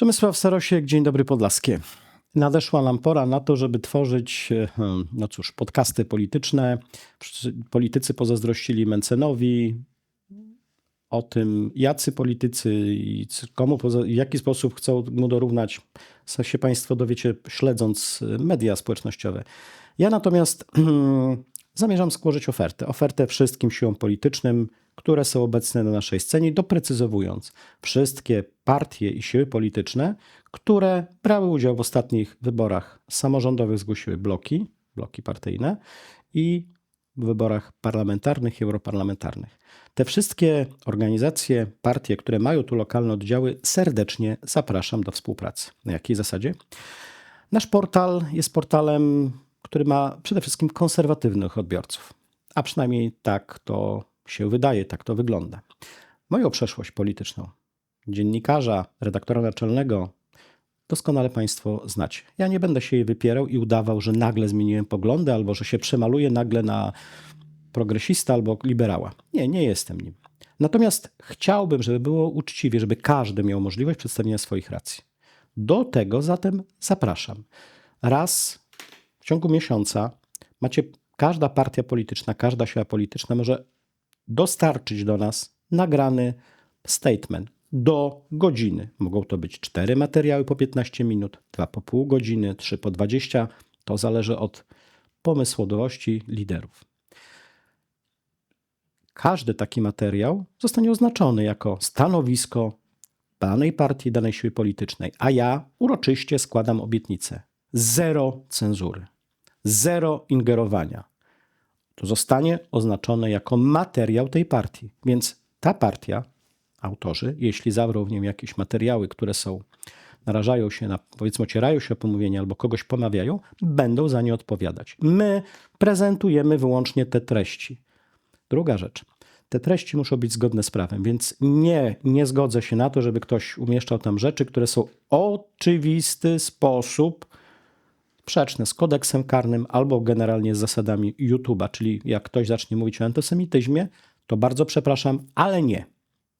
Przemysław Sarosiek, dzień dobry Podlaskie. Nadeszła nam pora na to, żeby tworzyć, e, no cóż, podcasty polityczne. Politycy pozazdrościli Mencenowi o tym, jacy politycy i komu, w jaki sposób chcą mu dorównać, się Państwo dowiecie śledząc e, media społecznościowe. Ja natomiast hmm, zamierzam skłożyć ofertę. Ofertę wszystkim siłom politycznym, które są obecne na naszej scenie, doprecyzowując wszystkie partie i siły polityczne, które brały udział w ostatnich wyborach samorządowych, zgłosiły bloki, bloki partyjne i w wyborach parlamentarnych i europarlamentarnych. Te wszystkie organizacje, partie, które mają tu lokalne oddziały, serdecznie zapraszam do współpracy. Na jakiej zasadzie? Nasz portal jest portalem, który ma przede wszystkim konserwatywnych odbiorców, a przynajmniej tak to się wydaje, tak to wygląda. Moją przeszłość polityczną, dziennikarza, redaktora naczelnego, doskonale Państwo znacie. Ja nie będę się jej wypierał i udawał, że nagle zmieniłem poglądy albo że się przemaluję nagle na progresista albo liberała. Nie, nie jestem nim. Natomiast chciałbym, żeby było uczciwie, żeby każdy miał możliwość przedstawienia swoich racji. Do tego zatem zapraszam. Raz ciągu miesiąca macie każda partia polityczna, każda siła polityczna może dostarczyć do nas nagrany statement do godziny. Mogą to być cztery materiały po 15 minut, dwa po pół godziny, trzy po 20. To zależy od pomysłowości liderów. Każdy taki materiał zostanie oznaczony jako stanowisko danej partii, danej siły politycznej, a ja uroczyście składam obietnicę: zero cenzury, zero ingerowania, to zostanie oznaczone jako materiał tej partii. Więc ta partia, autorzy, jeśli zawrą w nim jakieś materiały, które są, narażają się na, powiedzmy, ocierają się o pomówienie albo kogoś pomawiają, będą za nie odpowiadać. My prezentujemy wyłącznie te treści. Druga rzecz. Te treści muszą być zgodne z prawem, więc nie, nie zgodzę się na to, żeby ktoś umieszczał tam rzeczy, które są oczywisty sposób sprzeczne z kodeksem karnym albo generalnie z zasadami YouTube'a, czyli jak ktoś zacznie mówić o antysemityzmie, to bardzo przepraszam, ale nie.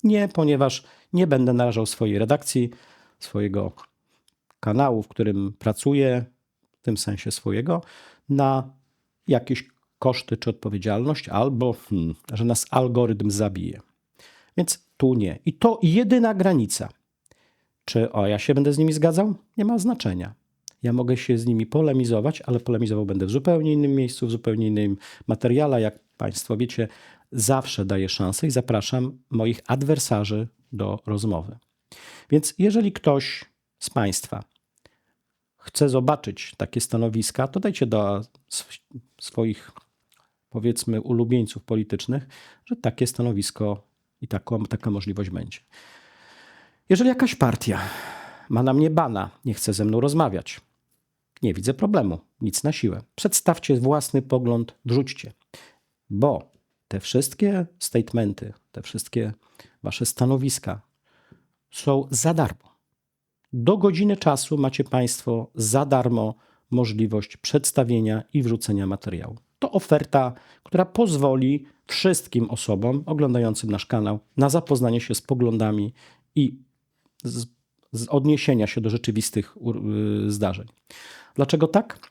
Nie, ponieważ nie będę narażał swojej redakcji, swojego kanału, w którym pracuję, w tym sensie swojego, na jakieś koszty czy odpowiedzialność, albo hmm, że nas algorytm zabije. Więc tu nie. I to jedyna granica. Czy o ja się będę z nimi zgadzał? Nie ma znaczenia. Ja mogę się z nimi polemizować, ale polemizował będę w zupełnie innym miejscu, w zupełnie innym materiale. Jak Państwo wiecie, zawsze daję szansę i zapraszam moich adwersarzy do rozmowy. Więc jeżeli ktoś z Państwa chce zobaczyć takie stanowiska, to dajcie do swoich, powiedzmy, ulubieńców politycznych, że takie stanowisko i taką, taka możliwość będzie. Jeżeli jakaś partia ma na mnie bana, nie chce ze mną rozmawiać, nie widzę problemu, nic na siłę. Przedstawcie własny pogląd, wrzućcie, bo te wszystkie statementy, te wszystkie wasze stanowiska są za darmo. Do godziny czasu macie Państwo za darmo możliwość przedstawienia i wrzucenia materiału. To oferta, która pozwoli wszystkim osobom oglądającym nasz kanał na zapoznanie się z poglądami i z, z odniesienia się do rzeczywistych y, zdarzeń. Dlaczego tak?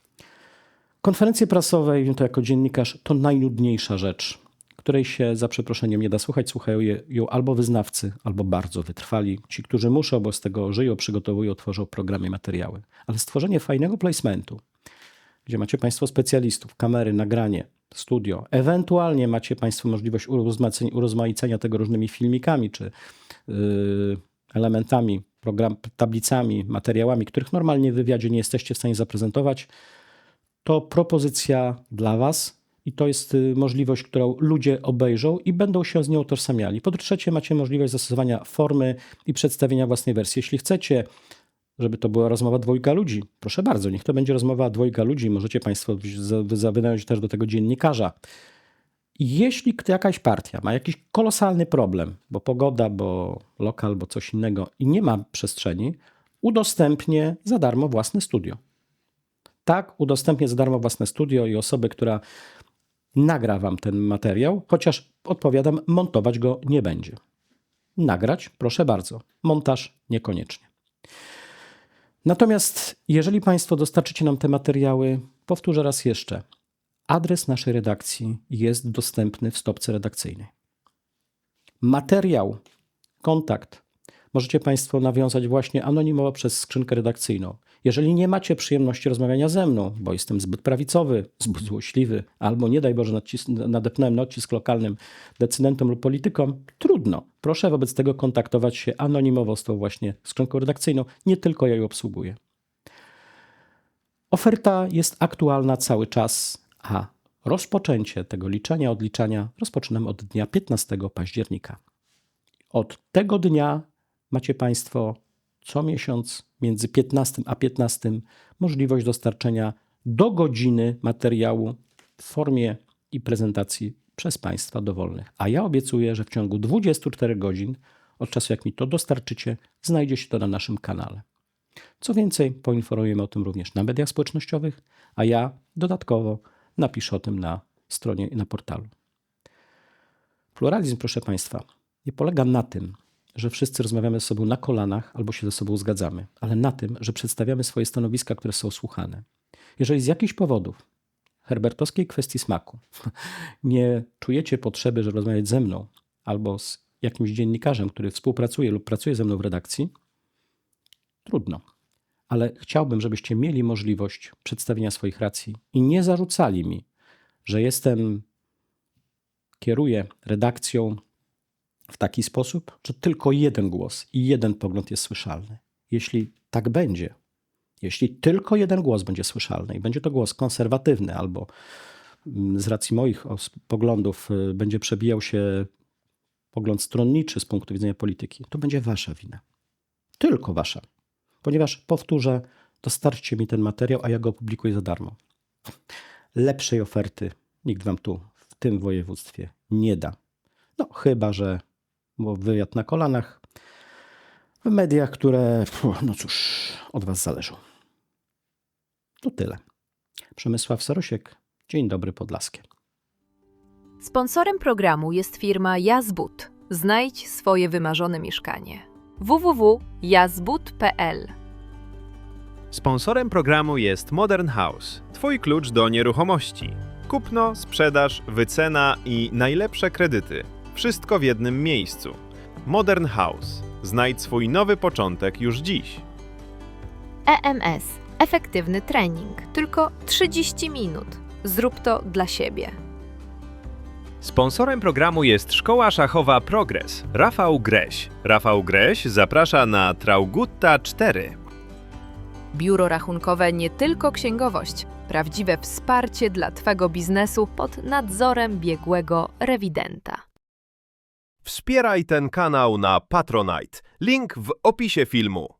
Konferencje prasowe, wiem to jako dziennikarz, to najnudniejsza rzecz, której się za przeproszeniem nie da słuchać. Słuchają ją albo wyznawcy, albo bardzo wytrwali. Ci, którzy muszą, bo z tego żyją, przygotowują, tworzą programy, materiały. Ale stworzenie fajnego placementu, gdzie macie Państwo specjalistów, kamery, nagranie, studio, ewentualnie macie Państwo możliwość urozmaicenia tego różnymi filmikami czy yy, elementami program, tablicami, materiałami, których normalnie w wywiadzie nie jesteście w stanie zaprezentować, to propozycja dla Was i to jest y, możliwość, którą ludzie obejrzą i będą się z nią utożsamiali. Po trzecie, macie możliwość zastosowania formy i przedstawienia własnej wersji. Jeśli chcecie, żeby to była rozmowa dwojga ludzi, proszę bardzo, niech to będzie rozmowa dwojga ludzi. Możecie Państwo wynająć też do tego dziennikarza. Jeśli jakaś partia ma jakiś kolosalny problem, bo pogoda, bo lokal, bo coś innego i nie ma przestrzeni, udostępnię za darmo własne studio. Tak, udostępnię za darmo własne studio i osobę, która nagra wam ten materiał, chociaż odpowiadam, montować go nie będzie. Nagrać, proszę bardzo, montaż niekoniecznie. Natomiast jeżeli Państwo dostarczycie nam te materiały, powtórzę raz jeszcze. Adres naszej redakcji jest dostępny w stopce redakcyjnej. Materiał, kontakt możecie Państwo nawiązać właśnie anonimowo przez skrzynkę redakcyjną. Jeżeli nie macie przyjemności rozmawiania ze mną, bo jestem zbyt prawicowy, zbyt złośliwy, albo nie daj Boże nadepnąłem na odcisk lokalnym decydentom lub politykom, trudno. Proszę wobec tego kontaktować się anonimowo z tą właśnie skrzynką redakcyjną. Nie tylko ja ją obsługuję. Oferta jest aktualna cały czas, a rozpoczęcie tego liczenia, odliczania rozpoczynam od dnia 15 października. Od tego dnia macie Państwo co miesiąc między 15 a 15 możliwość dostarczenia do godziny materiału w formie i prezentacji przez Państwa dowolnych. A ja obiecuję, że w ciągu 24 godzin od czasu jak mi to dostarczycie, znajdzie się to na naszym kanale. Co więcej, poinformujemy o tym również na mediach społecznościowych, a ja dodatkowo napiszę o tym na stronie i na portalu. Pluralizm, proszę Państwa, nie polega na tym, że wszyscy rozmawiamy ze sobą na kolanach albo się ze sobą zgadzamy, ale na tym, że przedstawiamy swoje stanowiska, które są słuchane. Jeżeli z jakichś powodów herbertowskiej kwestii smaku nie czujecie potrzeby, żeby rozmawiać ze mną albo z jakimś dziennikarzem, który współpracuje lub pracuje ze mną w redakcji, trudno. Ale chciałbym, żebyście mieli możliwość przedstawienia swoich racji i nie zarzucali mi, że jestem, kieruję redakcją w taki sposób, że tylko jeden głos i jeden pogląd jest słyszalny. Jeśli tak będzie, jeśli tylko jeden głos będzie słyszalny i będzie to głos konserwatywny albo mm, z racji moich poglądów y, będzie przebijał się pogląd stronniczy z punktu widzenia polityki, to będzie wasza wina. Tylko wasza. Ponieważ powtórzę, dostarczcie mi ten materiał, a ja go opublikuję za darmo. Lepszej oferty nikt wam tu, w tym województwie, nie da. No, chyba że bo wywiad na kolanach w mediach, które, no cóż, od was zależą. To tyle. Przemysław Sarosiek, dzień dobry Podlaskie. Sponsorem programu jest firma Jazbud. Znajdź swoje wymarzone mieszkanie. www.jazbud.pl Sponsorem programu jest Modern House, Twój klucz do nieruchomości. Kupno, sprzedaż, wycena i najlepsze kredyty. Wszystko w jednym miejscu. Modern House. Znajdź swój nowy początek już dziś. EMS. Efektywny trening. Tylko 30 minut. Zrób to dla siebie. Sponsorem programu jest Szkoła Szachowa Progres. Rafał Greś. Rafał Greś zaprasza na Traugutta 4. Biuro rachunkowe nie tylko księgowość. Prawdziwe wsparcie dla Twego biznesu pod nadzorem biegłego rewidenta. Wspieraj ten kanał na Patronite. Link w opisie filmu.